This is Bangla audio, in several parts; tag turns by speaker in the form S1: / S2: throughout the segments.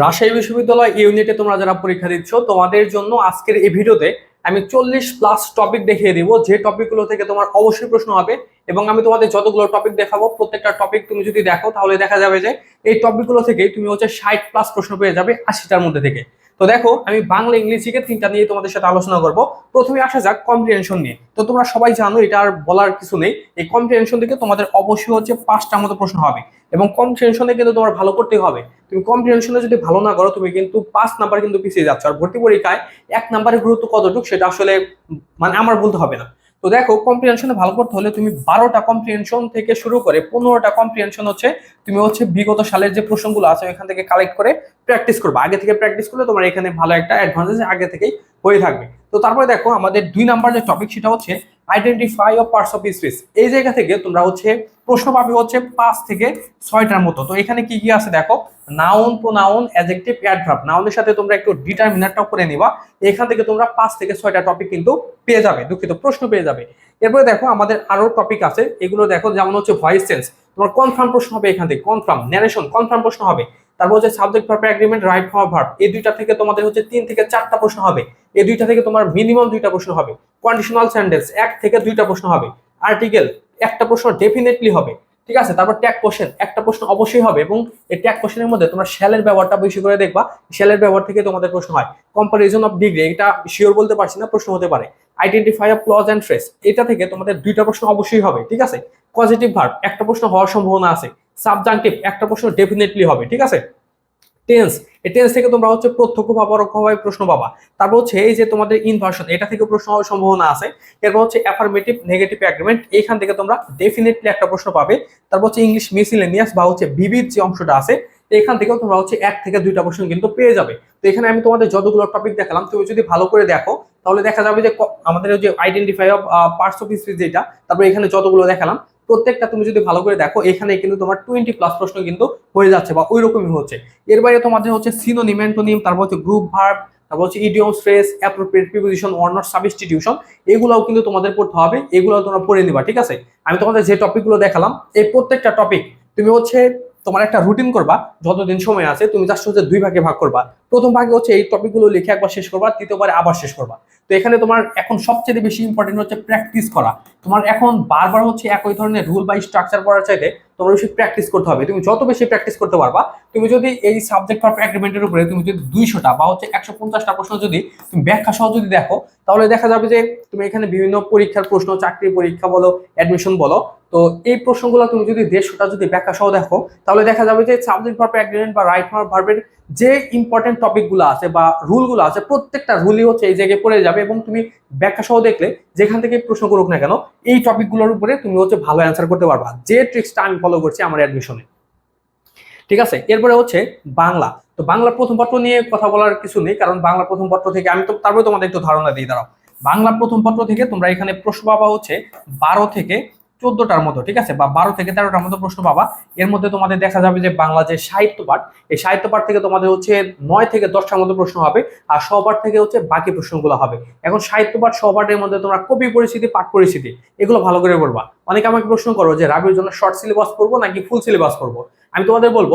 S1: রাজশাহী বিশ্ববিদ্যালয় ইউনিটে তোমরা যারা পরীক্ষা দিচ্ছ, তোমাদের জন্য আজকের এই ভিডিওতে আমি চল্লিশ প্লাস টপিক দেখিয়ে দিব। যে টপিকগুলো থেকে তোমার অবশ্যই প্রশ্ন হবে এবং আমি তোমাদের যতগুলো টপিক দেখাবো, প্রত্যেকটা টপিক তুমি যদি দেখো, তাহলে দেখা যাবে যে এই টপিকগুলো থেকে তুমি হচ্ছে ষাট প্লাস প্রশ্ন পেয়ে যাবে আশিটার মধ্যে থেকে। তো দেখো, আমি বাংলা, ইংলিশ শিখে তিনটা নিয়ে তোমাদের সাথে আলোচনা করব। প্রথমে আসা যাক কম্প্রিহেনশন নিয়ে। তো তোমরা সবাই জানো, এটা আর বলার কিছু নেই। এই কম্প্রিহেনশন থেকে তোমাদের অবশ্যই হচ্ছে পাঁচটার মতো প্রশ্ন হবে। এবং কম্প্রিহেনশনে কিন্তু তোমার ভালো করতে হবে। তুমি কম্প্রিহেনশনে যদি ভালো না করো, তুমি কিন্তু পাঁচ নাম্বার কিন্তু পিছিয়ে যাচ্ছ। আর ভর্তি পরীক্ষায় এক নাম্বারের গুরুত্ব কতটুকু, সেটা আসলে মানে আমার বলতে হবে না। তো দেখো কম্প্রিহেনশনে ভালো করতে হলে তুমি বারোটা কম্প্রিহেনশন থেকে শুরু করে পনেরোটা কম্প্রিহেনশন হচ্ছে, তুমি হচ্ছে বিগত সালের যে প্রশ্নগুলো আছে এখান থেকে কালেক্ট করে প্র্যাকটিস করবে। আগে থেকে প্র্যাকটিস করলে তোমার এখানে ভালো একটা অ্যাডভান্টেজ আগে থেকেই হয়ে থাকবে। তো তারপরে দেখো, আমাদের দুই নাম্বার যে টপিক সেটা হচ্ছে identify of parts of space এই জায়গা থেকে তোমরা হচ্ছে প্রশ্ন পাবে হচ্ছে পাঁচ থেকে ছয়টার মতো। তো এখানে কি কি আছে দেখো? নাউন প্রোনাউন অ্যাডজেক্টিভ অ্যাডভার্ব নাউনের সাথে তোমরা একটু ডিটারমিনারটাও করে নিবা। এখান থেকে তোমরা পাঁচ থেকে ছয়টা টপিক কিন্তু পেয়ে যাবে, দুঃখিত, প্রশ্ন পেয়ে যাবে। এরপরে দেখো আমাদের আরও টপিক আছে। এগুলো দেখো যেমন হচ্ছে ভয়েস সেন্স তোমার কনফার্ম প্রশ্ন হবে এখান থেকে। কনফার্ম ন্যারেশন কনফার্ম প্রশ্ন হবে। তারপর হচ্ছে subject verb agreement right for verb এই দুইটা থেকে তোমাদের হচ্ছে তিন থেকে চারটা প্রশ্ন হবে। এই দুইটা থেকে তোমার মিনিমাম দুইটা প্রশ্ন হবে। কন্ডিশনাল সেন্টেন্স এক থেকে দুইটা প্রশ্ন হবে। আর্টিকেল একটা প্রশ্ন ডেফিনেটলি হবে। ঠিক আছে? তারপর ট্যাগ কোশ্চেন একটা প্রশ্ন অবশ্যই হবে এবং এই ট্যাগ কোশ্চেনের মধ্যে তোমরা শ্যালের ব্যবহারটা বেশি করে দেখবা। শ্যালের ব্যবহার থেকে তোমাদের প্রশ্ন হয়। কম্পারিজন অফ ডিগ্রি এটা শিওর বলতে পারছি না, প্রশ্ন হতে পারে। Identify of clause and phrase এটা থেকে তোমাদের দুইটা প্রশ্ন অবশ্যই হবে, ঠিক আছে? পজিটিভ ভার্ব একটা প্রশ্ন হওয়ার সম্ভাবনা আছে। সাবজাংটিভ একটা প্রশ্ন ডেফিনেটলি হবে, ঠিক আছে? টেন্স এই টেন্স থেকে তোমরা হচ্ছে প্রত্যক্ষ বা পরোক্ষভাবে প্রশ্ন পাবা। তারপর হচ্ছে এই যে তোমাদের ইনভার্সন এটা থেকে প্রশ্ন হওয়ার সম্ভাবনা আছে। এরপর হচ্ছে অ্যাফার্মেটিভ নেগেটিভ অ্যাগ্রিমেন্ট এইখান থেকে তোমরা ডেফিনেটলি একটা প্রশ্ন পাবে। তারপর হচ্ছে ইংলিশ মিসিলেনিয়াস বা হচ্ছে বিবিধ যে অংশটা আছে এখান থেকেও তোমরা হচ্ছে এক থেকে দুইটা প্রশ্ন কিন্তু পেয়ে যাবে। তো এখানে আমি তোমাদের যতগুলো টপিক দেখালাম, তুমি যদি ভালো করে দেখো, তাহলে দেখা যাবে যে আমাদের যে identify of parts of speech যেটা, তারপর এখানে যতগুলো দেখালাম প্রত্যেকটা তুমি যদি ভালো করে দেখো এখানে কিন্তু তোমার টোয়েন্টি প্লাস প্রশ্ন কিন্তু হয়ে যাচ্ছে বা ওই রকমই হচ্ছে। এর বাইরে তোমাদের হচ্ছে সিনোনিম অ্যান্টোনিম তারপর হচ্ছে গ্রুপ ভার্ব তারপর হচ্ছে idiom phrase appropriate preposition or not substitution এগুলোও কিন্তু তোমাদের পড়তে হবে এগুলো তোমরা পড়ে নিবা, ঠিক আছে? আমি তোমাদের যে টপিকগুলো দেখালাম, এই প্রত্যেকটা টপিক তুমি হচ্ছে তোমার একটা রুটিন করবা, যতদিন সময় আছে তুমি জাস্ট হচ্ছে দুই ভাগে ভাগ করবা। প্রথম ভাগে হচ্ছে এই টপিকগুলো লিখে একবার শেষ করবা, তৃতীয়বারে আবার শেষ করবা। তো এখানে তোমার এখন সবচেয়ে বেশি ইম্পর্টেন্ট হচ্ছে প্র্যাকটিস করা। তোমার এখন বারবার হচ্ছে একই ধরনের রুল বা স্ট্রাকচার করার চাইতে তোমার বেশি প্র্যাকটিস করতে হবে। তুমি যত বেশি প্র্যাকটিস করতে পারবা, তুমি যদি এই সাবজেক্ট ভার্ব অ্যাগ্রিমেন্টের উপরে তুমি যদি দুইশোটা বা হচ্ছে একশো পঞ্চাশটা প্রশ্ন যদি তুমি ব্যাখ্যা সহ যদি দেখো, তাহলে দেখা যাবে যে তুমি এখানে বিভিন্ন পরীক্ষার প্রশ্ন, চাকরির পরীক্ষা বলো অ্যাডমিশন বলো। তো এই প্রশ্নগুলো তুমি যদি দেড়শোটা যদি ব্যাখ্যা সহ দেখো, তাহলে দেখা যাবে যে সাবজেক্ট ভার্ব অ্যাগ্রিমেন্ট বা রাইট ভার্ব ভার্বের যে ইম্পর্টেন্ট টপিকগুলো আছে বা রুলগুলো আছে, প্রত্যেকটা রুলই হচ্ছে এই জায়গায় পড়ে যাবে এবং তুমি ব্যাখ্যা সহ দেখলে যেখান থেকে প্রশ্ন করুক না কেন, এই টপিকগুলোর উপরে তুমি হচ্ছে ভালো অ্যান্সার করতে পারবা। যে ট্রিক্সটা আমি ফলো করছি আমার অ্যাডমিশনে ঠিক আছে? এরপরে হচ্ছে বাংলা। তো বাংলা প্রথম পত্র নিয়ে কথা বলার কিছু নেই, কারণ বাংলা প্রথম পত্র থেকে আমি তো, তারপরে তোমাদের একটু ধারণা দিয়ে দাঁড়াও। বাংলা প্রথম পত্র থেকে তোমরা এখানে প্রশ্ন পাবা হচ্ছে বারো থেকে চোদ্দটার মতো ঠিক আছে? বা বারো থেকে তেরোটার মতো প্রশ্ন পাবা। এর মধ্যে তোমাদের দেখা যাবে যে বাংলা যে সাহিত্য পাঠ এই সাহিত্য পাঠ থেকে তোমাদের হচ্ছে নয় থেকে দশটার মতো প্রশ্ন হবে আর সহপাঠ থেকে হচ্ছে বাকি প্রশ্নগুলো হবে। এখন সাহিত্য পাঠ সহপাঠের মধ্যে তোমরা কবি পরিস্থিতি পাঠ পরিস্থিতি এগুলো ভালো করে পড়বা। অনেকে আমাকে প্রশ্ন করো যে, রাবির জন্য শর্ট সিলেবাস করব নাকি ফুল সিলেবাস করব আমি তোমাদের বলব,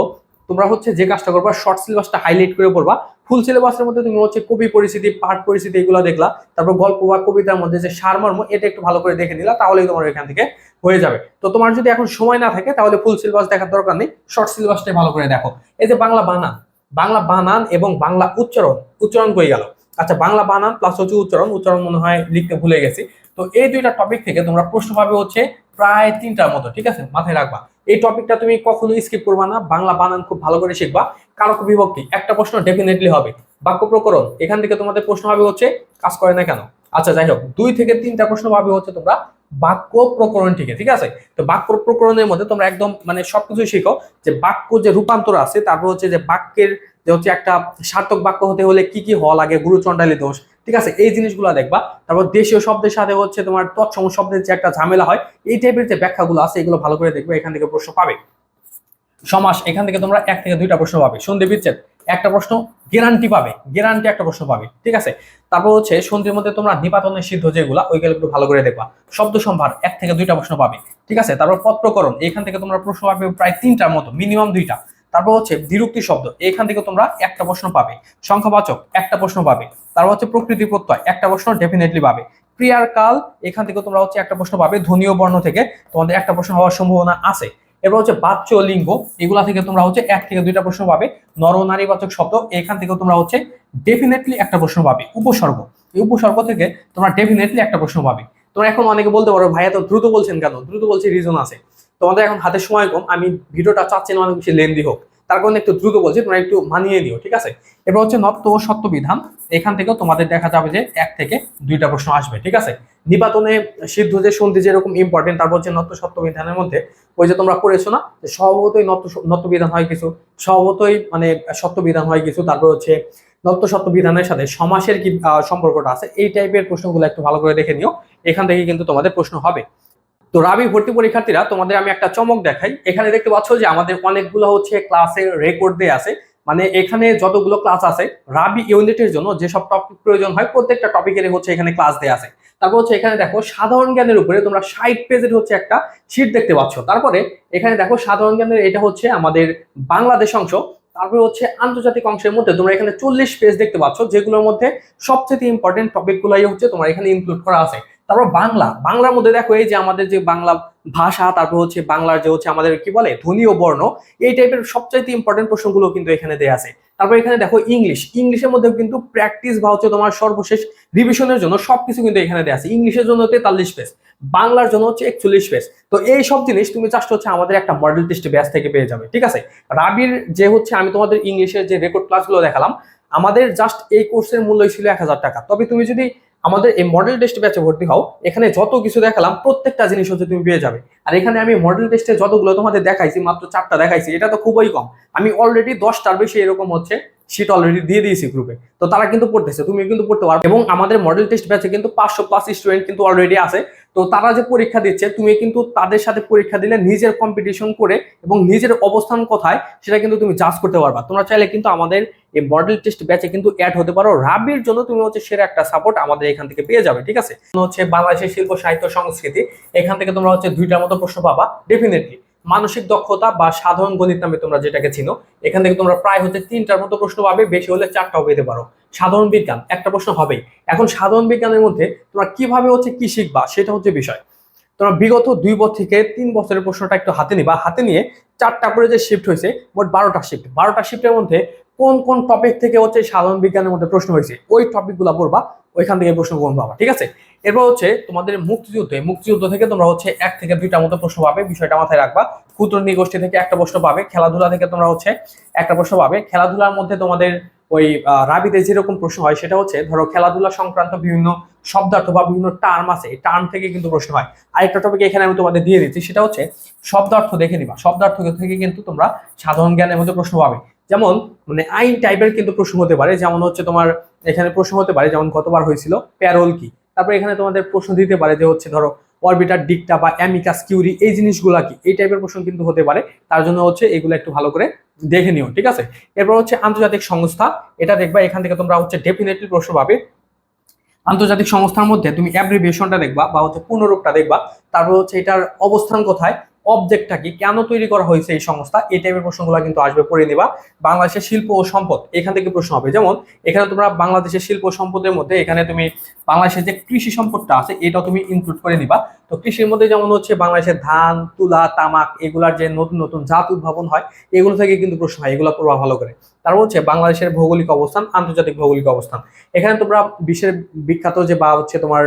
S1: তোমরা হচ্ছে যে কাজটা করবা শর্ট সিলেবাসটা হাইলাইট করে পড়বা। ফুল সিলেবাসের মধ্যে তুমি হচ্ছে কবি পরিস্থিতি পাঠ পরিস্থিতি এগুলো দেখলা। তারপর গল্প বা কবিতার মধ্যে যে সারমর্ম, এটা একটু ভালো করে দেখে নিলা, তাহলেই তোমার এখান থেকে হয়ে যাবে। তো তোমার যদি এখন সময় না থাকে, তাহলে ফুল সিলেবাস দেখার দরকার নেই শর্ট সিলেবাসটাই ভালো করে দেখো। এই যে বাংলা বানান বাংলা বানান এবং বাংলা উচ্চারণ উচ্চারণ কই গেল? আচ্ছা বাংলা বানান প্লাস হচ্ছে উচ্চারণ উচ্চারণ মনে হয় লিখতে ভুলে গেছি। তো এই দুইটা টপিক থেকে তোমরা প্রশ্ন পাবে হচ্ছে প্রায় তিনটার মতো, ঠিক আছে? মাথায় রাখবা। এই টপিকটা তুমি কখনো স্কিপ করবা না, বাংলা বানান খুব ভালো করে শিখবা। কারক বিভক্তি। একটা প্রশ্ন ডেফিনেটলি হবে। বাক্য প্রকরণ, এখান থেকে তোমাদের প্রশ্ন হবে হচ্ছে, কাজ করে না কেন? আচ্ছা যাই হোক, দুই থেকে তিনটা প্রশ্ন পাবে হচ্ছে তোমরা বাক্য প্রকরণ ঠিক আছে? তো বাক্য প্রকরণের মধ্যে তোমরা একদম মানে সবকিছুই শিখো যে বাক্য যে রূপান্তর আছে, তারপর হচ্ছে যে বাক্যের যে হচ্ছে একটা সার্থক বাক্য হতে হলে কি কি হওয়া লাগে, গুরুচণ্ডালী দোষ, ঠিক আছে? এই জিনিসগুলো দেখবা। তারপর দেশীয় শব্দের সাথে হচ্ছে তোমার তৎসম শব্দের যে একটা ঝামেলা হয়, এই টাইপের যে ব্যাখ্যাগুলো আছে, এগুলো ভালো করে দেখবে, এখান থেকে প্রশ্ন পাবে। সমাস, এখান থেকে তোমরা এক থেকে দুইটা প্রশ্ন পাবে। সন্ধি বিচ্ছেদ, একটা প্রশ্ন গ্যারান্টি পাবে গ্যারান্টি একটা প্রশ্ন পাবে, ঠিক আছে? তারপর হচ্ছে সন্ধির মধ্যে তোমরা নিপাতনের সিদ্ধ যেগুলা, ওইগুলো একটু ভালো করে দেখবা। শব্দ সম্ভার, এক থেকে দুইটা প্রশ্ন পাবে, ঠিক আছে? তারপর পত্রকরণ এখান থেকে তোমরা প্রশ্ন পাবে প্রায় তিনটার মতো মিনিমাম দুইটা। তারপর হচ্ছে বিরক্তি শব্দ, এখান থেকে তোমরা একটা প্রশ্ন পাবে, সংখ্যাবাচক, একটা প্রশ্ন পাবে। তারপর হচ্ছে প্রকৃতি প্রত্যয়, একটা প্রশ্ন ডেফিনেটলি পাবে। ক্রিয়ার কাল, এখান থেকে তোমরা হচ্ছে একটা প্রশ্ন পাবে ধনীয় বর্ণ থেকে তোমাদের একটা প্রশ্ন হওয়ার সম্ভাবনা আছে। এবার হচ্ছে বাচ্চ লিঙ্গ এগুলা থেকে তোমরা হচ্ছে এক থেকে দুইটা প্রশ্ন পাবে। নর নারীবাচক শব্দ, এখান থেকে তোমরা হচ্ছে ডেফিনেটলি একটা প্রশ্ন পাবে। উপসর্গ, এই উপসর্গ থেকে তোমরা ডেফিনেটলি একটা প্রশ্ন পাবে। তোমরা এখন অনেকে বলতে পারো, ভাইয়া তো দ্রুত বলছেন কেন? দ্রুত বলছে রিজন আছে। তোমাদের এখন হাতে সময় কম, আমি ভিডিওটা চাচ্ছি না অনেক বেশি লেন্দি হোক। তার কারণে একটু দ্রুত বলছি, তোমরা একটু মানিয়ে নিও, ঠিক আছে? এবার হচ্ছে নত্ব ও সত্য বিধান। এখান থেকেও তোমাদের দেখা যাবে যে এক থেকে দুইটা প্রশ্ন আসবে, ঠিক আছে? নিপাতনে সিদ্ধ যে সন্ধি যেরকম ইম্পর্টেন্ট তারপর হচ্ছে নত্য সত্য বিধানের মধ্যে ওই যে তোমরা পড়েছো না স্বভাবতই নত্য নত্য বিধান হয় কিছু, স্বভাবতই মানে সত্য বিধান হয় কিছু, তারপর হচ্ছে নত্য সত্য বিধানের সাথে সমাসের কি সম্পর্কটা আছে, এই টাইপের প্রশ্নগুলো একটু ভালো করে দেখে নিও। এখান থেকে কিন্তু তোমাদের প্রশ্ন হবে। তো রাবি ভর্তি পরীক্ষার্থীরা, তোমাদের আমি একটা চমক দেখাই। এখানে দেখতে পাচ্ছ যে আমাদের অনেকগুলো হচ্ছে ক্লাসের রেকর্ড দিয়ে আছে। মানে এখানে যতগুলো ক্লাস আছে, রাবি ইউনিটের জন্য যেসব টপিক প্রয়োজন হয়, প্রত্যেকটা টপিকের হচ্ছে এখানে ক্লাস দেওয়া আছে। তারপর হচ্ছে এখানে দেখো, সাধারণ জ্ঞানের উপরে তোমরা ষাট পেজের হচ্ছে একটা শীট দেখতে পাচ্ছ। তারপরে এখানে দেখো, সাধারণ জ্ঞানের এটা হচ্ছে আমাদের বাংলাদেশ অংশ। তারপরে হচ্ছে আন্তর্জাতিক অংশের মধ্যে তোমরা এখানে চল্লিশ পেজ দেখতে পাচ্ছ, যেগুলোর মধ্যে সবচেয়ে ইম্পর্টেন্ট টপিকগুলাই হচ্ছে তোমার এখানে ইনক্লুড করা আছে। তারপর বাংলা, বাংলার মধ্যে দেখো এই যে আমাদের যে বাংলা ভাষা, তারপর হচ্ছে বাংলার যে হচ্ছে আমাদের কি বলে, ধ্বনি ও বর্ণ, এই টাইপের সবচাইতে ইম্পর্টেন্ট প্রশ্নগুলো কিন্তু এখানে দেয়া আছে। তারপর এখানে দেখো ইংলিশ ইংলিশের মধ্যে কিন্তু প্র্যাকটিস বা হচ্ছে তোমার সর্বশেষ রিভিশনের জন্য সবকিছু কিন্তু এখানে দেওয়া আছে। ইংলিশের জন্য তেতাল্লিশ পেজ বাংলার জন্য হচ্ছে একচল্লিশ পেজ তো এই সব জিনিস তুমি চাষ হচ্ছে আমাদের একটা মডেল টেস্ট ব্যাস থেকে পেয়ে যাবে, ঠিক আছে? রাবির যে হচ্ছে আমি তোমাদের ইংলিশের যে রেকর্ড ক্লাসগুলো দেখালাম, আমাদের জাস্ট এই কোর্সের মূল্য ছিল এক হাজার টাকা। তবে তুমি যদি আমাদের এই মডেল টেস্ট ব্যাচে ভর্তি হও, এখানে যত কিছু দেখালাম, প্রত্যেকটা জিনিস হচ্ছে তুমি পেয়ে যাবে। আর এখানে আমি মডেল টেস্টে যতগুলো তোমাদের দেখাইছি, মাত্র চারটা দেখাইছি, এটা তো খুবই কম। আমি অলরেডি দশটার বেশি এরকম হচ্ছে সিট অলরেডি দিয়ে দিয়েছি গ্রুপে তো তারা কিন্তু পড়তেছে তুমি কিন্তু পড়তে পারো। এবং আমাদের মডেল টেস্ট ব্যাচে কিন্তু পাঁচশো প্লাস স্টুডেন্ট কিন্তু অলরেডি আছে। তো তারা যে পরীক্ষা দিচ্ছে, তুমি কিন্তু তাদের সাথে পরীক্ষা দিলে নিজের কম্পিটিশন করে এবং নিজের অবস্থান কোথায়, সেটা কিন্তু তুমি জাজ করতে পারবা। তোমরা চাইলে কিন্তু আমাদের এই মডেল টেস্ট ব্যাচে কিন্তু অ্যাড হতে পারো। রাবির জন্য তুমি হচ্ছে সেরা একটা সাপোর্ট আমাদের এখান থেকে পেয়ে যাবে, ঠিক আছে? হচ্ছে বাংলাদেশের শিল্প, সাহিত্য, সংস্কৃতি, এখান থেকে তোমরা হচ্ছে দুইটার মতো প্রশ্ন পাবা ডেফিনেটলি মানসিক দক্ষতা বা সাধারণ গণিত নামে তোমরা যেটাকে চিনো, এখান থেকে তোমরা প্রায় হচ্ছে তিনটার মতো প্রশ্ন পাবে, বেশি হলে চারটাও পেতে পারো। সাধারণ বিজ্ঞান, একটা প্রশ্ন হবেই। এখন সাধারণ বিজ্ঞানের মধ্যে তোমরা কীভাবে হচ্ছে কি শিখবা, সেটা হচ্ছে বিষয়। তোমরা বিগত দুই বছর থেকে তিন বছরের প্রশ্নটা একটু হাতে নিবা। হাতে নিয়ে চারটা করে যে শিফট হয়েছে, মোট বারোটা শিফট বারোটা শিফটের মধ্যে কোন কোন টপিক থেকে হচ্ছে সাধারণ বিজ্ঞানের মধ্যে প্রশ্ন হয়েছে, ওই টপিকগুলো পড়বা, ওইখান থেকে প্রশ্ন কোন পাবা, ঠিক আছে? এরপর হচ্ছে তোমাদের মুক্তিযুদ্ধে মুক্তিযুদ্ধ থেকে তোমরা হচ্ছে এক থেকে দুইটা মতো প্রশ্ন পাবে, বিষয়টা মাথায় রাখবা। ক্ষুদ্র নিগোষ্ঠী থেকে একটা প্রশ্ন পাবে, খেলাধুলা থেকে তোমরা হচ্ছে একটা প্রশ্ন পাবে। খেলাধুলার মধ্যে তোমাদের ওই রাবিতে যেরকম প্রশ্ন হয়, সেটা হচ্ছে ধরো খেলাধুলা সংক্রান্ত বিভিন্ন শব্দার্থ বা বিভিন্ন টার্ম আছে, এই টার্ম থেকে কিন্তু প্রশ্ন হয়। আরেকটা টপিক এখানে আমি তোমাদের দিয়ে দিচ্ছি, সেটা হচ্ছে শব্দার্থ দেখে নিবা। শব্দার্থ থেকে কিন্তু তোমরা সাধারণ জ্ঞানের মধ্যে প্রশ্ন পাবে। যেমন মানে আইন টাইপের কিন্তু প্রশ্ন হতে পারে, যেমন হচ্ছে তোমার এখানে প্রশ্ন হতে পারে, যেমন গতবার হয়েছিল প্যারোল কি? তারপরে এখানে তোমাদের প্রশ্ন দিতে পারে যে হচ্ছে ধরো অরবিটার ডিকটা বা অ্যামিকাস কিউরি এই জিনিসগুলা কি? এই টাইপের প্রশ্ন কিন্তু হতে পারে, তার জন্য হচ্ছে এগুলো একটু ভালো করে দেখে নিও, ঠিক আছে? এরপর হচ্ছে আন্তর্জাতিক সংস্থা, এটা দেখবা, এখান থেকে তোমরা হচ্ছে ডেফিনেটলি প্রশ্ন পাবে। আন্তর্জাতিক সংস্থার মধ্যে তুমি অ্যাব্রিভিয়েশনটা দেখবা বা হচ্ছে পূর্ণরূপটা দেখবা, তারপর হচ্ছে এটার অবস্থান কোথায় অবজেক্টটা কি কেন তৈরি করা হয়েছে এই সংস্থা, এই টাইপের প্রশ্নগুলো কিন্তু আসবে, পড়ে নিবা। বাংলাদেশের শিল্প ও সম্পদ, এখান থেকে প্রশ্ন হবে। যেমন, এখানে তোমরা বাংলাদেশের শিল্প সম্পদের মধ্যে, এখানে তুমি বাংলাদেশের যে কৃষি সম্পদটা আছে এটাও তুমি ইনক্লুড করে নিবা। তো কৃষির মধ্যে যেমন হচ্ছে, বাংলাদেশের ধান, তুলা, তামাক, এগুলার যে নতুন নতুন জাত উদ্ভাবন হয়, এগুলো থেকে কিন্তু প্রশ্ন হয়, এগুলো পড়বা ভালো করে। তারপর হচ্ছে, বাংলাদেশের ভৌগোলিক অবস্থান, আন্তর্জাতিক ভৌগোলিক অবস্থান। এখানে তোমরা বিশ্বের বিখ্যাত যে, বা হচ্ছে তোমার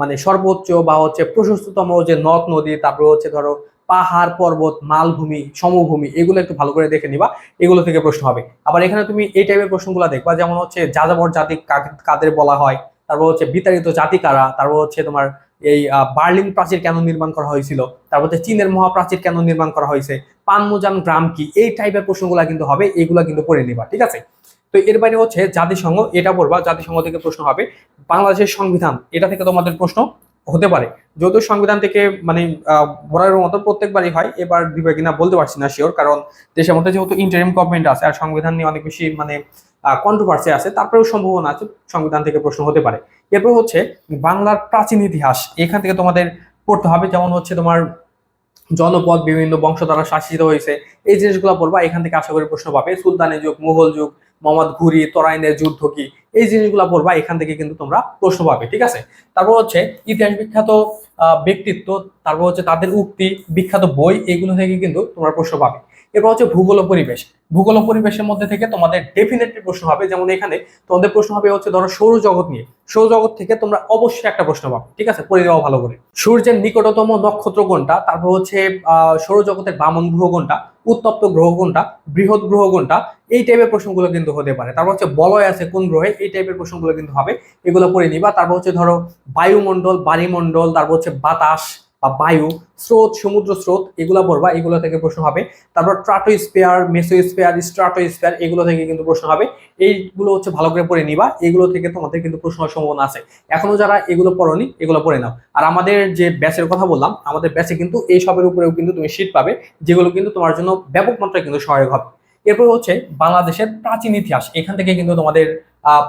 S1: মানে সর্বোচ্চ বা হচ্ছে প্রশস্ততম যে নদ, নদী, তারপরে হচ্ছে ধরো পাহাড়, পর্বত, মালভূমি, সমভূমি, এগুলো একটু ভালো করে দেখে নিবা। এগুলো থেকে প্রশ্ন হবে। আবার এখানে তুমি এই টাইপের প্রশ্নগুলো দেখবা, যেমন হচ্ছে যাযাবর জাতি কাদের বলা হয়, তারপর হচ্ছে বিতাড়িত জাতি কারা, তারপর হচ্ছে তোমার এই বার্লিন প্রাচীর কেন নির্মাণ করা হয়েছিল, তারপর হচ্ছে চীনের মহাপ্রাচীর কেন নির্মাণ করা হয়েছে, পানমোজান গ্রাম কি, এই টাইপের প্রশ্নগুলো কিন্তু হবে, এগুলো কিন্তু পড়ে নিবা, ঠিক আছে? তো এর বাইরে হচ্ছে জাতিসংঘ, এটা পড়বা, জাতিসংঘ থেকে প্রশ্ন হবে, বাংলাদেশের সংবিধান, এটা থেকে তোমাদের প্রশ্ন হতে পারে। যদিও সংবিধান থেকে মানে বলার মতো প্রত্যেকবারই হয়, এবার দিবে কিনা বলতে পারছি না শিওর কারণ দেশের মধ্যে যেহেতু ইন্টারিম গভর্নমেন্ট আছে আর সংবিধান নিয়ে অনেক বেশি মানে কন্ট্রোভার্সি আছে, তারপরেও সম্ভাবনা আছে, সংবিধান থেকে প্রশ্ন হতে পারে। এরপর হচ্ছে বাংলার প্রাচীন ইতিহাস, এখান থেকে তোমাদের পড়তে হবে, যেমন হচ্ছে তোমার জনপদ, বিভিন্ন বংশ দ্বারা শাসিত হয়েছে, এই জিনিসগুলো পড়বা এখান থেকে আশা করি প্রশ্ন পাবে। সুলতানি যুগ, মুঘল যুগ মোহাম্মদ ঘুরি তরাইনের যুদ্ধ কি এই জিনিসগুলো পড়বা, এখান থেকে কিন্তু তোমরা প্রশ্ন পাবে, ঠিক আছে? তারপর হচ্ছে ইতিহাস বিখ্যাত ব্যক্তিত্ব, তারপর হচ্ছে তাদের উক্তি, বিখ্যাত বই, এগুলো থেকে কিন্তু তোমরা প্রশ্ন পাবে। এরপর হচ্ছে ভূগোল পরিবেশ। ভূগোল পরিবেশের মধ্যে থেকে তোমাদের ডেফিনেটলি প্রশ্ন হবে, যেমন এখানে তোমাদের প্রশ্ন হবে হচ্ছে ধরো সৌরজগৎ নিয়ে। সৌরজগৎ থেকে তোমরা অবশ্যই একটা প্রশ্ন পাবে ঠিক আছে? পড়ে দেওয়া ভালো করে। সূর্যের নিকটতম নক্ষত্র কোনটা? তারপর হচ্ছে সৌরজগতের বামন গ্রহ কোনটা? উত্তপ্ত গ্রহ কোনটা? বৃহৎ গ্রহ কোনটা? এই টাইপের প্রশ্নগুলো কিন্তু হতে পারে। তারপর হচ্ছে বলয় আছে কোন গ্রহে? এই টাইপের প্রশ্নগুলো কিন্তু হবে। এগুলো পড়ে নিবা। তারপর হচ্ছে ধরো বায়ুমণ্ডল বাড়িমণ্ডল তারপর হচ্ছে বাতাস বা বায়ু, স্রোত, সমুদ্র স্রোত, এগুলো পড়বা এগুলো থেকে প্রশ্ন হবে। তারপর ট্রাটোস্ফিয়ার, মেসোস্ফিয়ার, স্ট্রাটোস্ফিয়ার, এগুলো থেকে কিন্তু প্রশ্ন হবে। এইগুলো হচ্ছে ভালো করে পড়ে নিবা, এগুলো থেকে তোমাদের কিন্তু প্রশ্ন হওয়ার সম্ভাবনা আছে। এখনও যারা এগুলো পড়নি, এগুলো পড়ে নাও। আর আমাদের যে ব্যাচের কথা বললাম, আমাদের ব্যাচে কিন্তু এই সবের উপরেও কিন্তু তুমি শীট পাবে, যেগুলো কিন্তু তোমার জন্য ব্যাপক মাত্রায় কিন্তু সহায়ক হবে। এরপর হচ্ছে বাংলাদেশের প্রাচীন ইতিহাস, এখান থেকে কিন্তু তোমাদের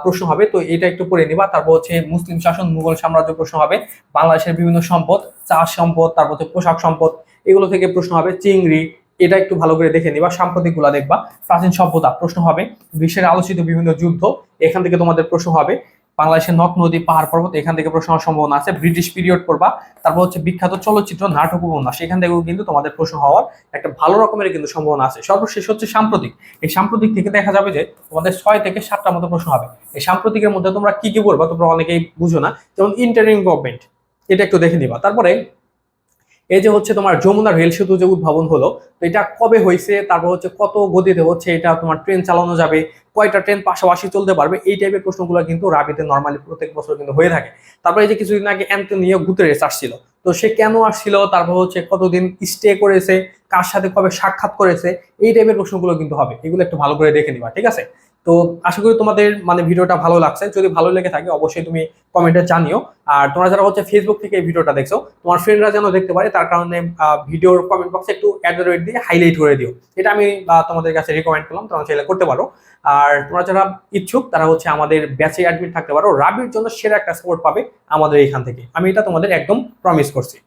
S1: প্রশ্ন হবে। তো এটা একটু পড়ে নিবা। তারপর হচ্ছে মুসলিম শাসন, মুঘল সাম্রাজ্য প্রশ্ন হবে। বাংলাদেশের বিভিন্ন সম্পদ, চাষ সম্পদ, তারপর হচ্ছে পোশাক সম্পদ, এগুলো থেকে প্রশ্ন হবে চিংড়ি। এটা একটু ভালো করে দেখে নিবা সাম্প্রতিকগুলা দেখবা। প্রাচীন সভ্যতা, প্রশ্ন হবে। বিশ্বের আলোচিত বিভিন্ন যুদ্ধ, এখান থেকে তোমাদের প্রশ্ন হবে। বাংলাদেশের নদ, নদী, পাহাড়, পর্বত, এখান থেকে প্রশ্ন সম্ভাবনা আছে। ব্রিটিশ পিরিয়ড পড়বা। তারপর হচ্ছে বিখ্যাত চলচ্চিত্র, নাটক, উপন্যাস। এখান থেকেও কিন্তু তোমাদের প্রশ্ন হওয়ার একটা ভালো রকমের কিন্তু সম্ভাবনা আছে। সর্বশেষ হচ্ছে সাম্প্রতিক। এই সাম্প্রতিক থেকে দেখা যাবে যে তোমাদের ছয় থেকে সাতটা মতো প্রশ্ন হবে। এই সাম্প্রতিকের মধ্যে তোমরা কি কি বলবা তোমরা অনেকেই বুঝো না। যেমন ইন্টারিং গভর্নমেন্ট এটা একটু দেখে নিবা। তারপরে এই যে হচ্ছে তোমার যমুনা রেল সেতু যে উদ্ভাবন হলো, তো এটা কবে হয়েছে? তারপর হচ্ছে কত গতিতে হচ্ছে এটা তোমার ট্রেন চালানো যাবে? কয়টা ট্রেন পাশাপাশি চলতে পারবে? এই টাইপের প্রশ্নগুলো কিন্তু রাবিতে নর্মালি প্রত্যেক বছর কিন্তু হয়ে থাকে। তারপরে এই যে কিছুদিন আগে অ্যান্টনিও গুতেরেস আসছিল। তো সে কেন আসছিল? তারপর হচ্ছে কতদিন স্টে করেছে? কার সাথে কবে সাক্ষাৎ করেছে? এই টাইপের প্রশ্নগুলো কিন্তু হবে। এগুলো একটু ভালো করে দেখে নিবা, ঠিক আছে? তো আশা করি তোমাদের মানে ভিডিওটা ভালো লাগছে। যদি ভালো লেগে থাকে, অবশ্যই তুমি কমেন্টে জানিও। আর তোমরা যারা হচ্ছে ফেসবুক থেকে এই ভিডিওটা দেখছ, তোমার ফ্রেন্ডরা যেন দেখতে পারে, তার কারণে ভিডিওর কমেন্ট বক্সে একটু অ্যাট দ্য রেট দিয়ে হাইলাইট করে দিও। এটা আমি তোমাদের কাছে রিকমেন্ড করলাম, তোমরা চাইলে করতে পারো। আর তোমরা যারা ইচ্ছুক, তারা হচ্ছে আমাদের ব্যাচে অ্যাডমিট থাকতে পারো। রাবির জন্য সেরা একটা সাপোর্ট পাবে আমাদের এখান থেকে। আমি এটা তোমাদের একদম প্রমিস করছি।